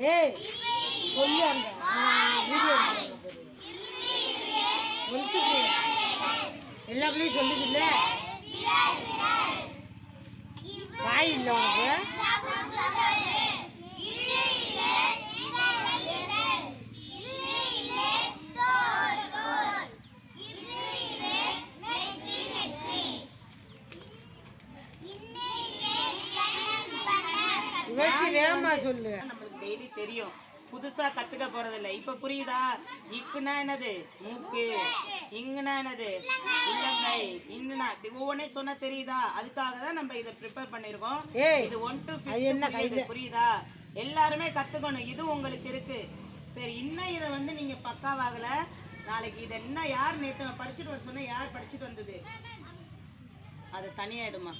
ஏய் சொல்லி அங்க வீடியோ எல்லா பிள்ளையும் சொல்லுது சொல்லு. நம்மளுக்கு டெய்லி தெரியும். புதுசா கத்துக்க போறது இல்ல இப்ப புரியுதா? இக்குனா என்னது? மூக்கு. இங்குனா என்னது? இன்னுனா இப்படி ஒவ்வொன்னே சொன்னா தெரியுதா? அதுக்காக தான் நம்ம இதை ப்ரிப்பேர் பண்ணிருக்கோம். இது ஒன் டு என்ன புரியுது. புரியுதா? எல்லாருமே கத்துக்கணும். இது உங்களுக்கு இருக்கு. சரி இன்னும் இதை வந்து நீங்க பக்காவாகல. நாளைக்கு இது என்ன யார் நேத்து படிச்சுட்டு வர சொன்னா யார் படிச்சுட்டு வந்தது? அது தனியாயிடுமா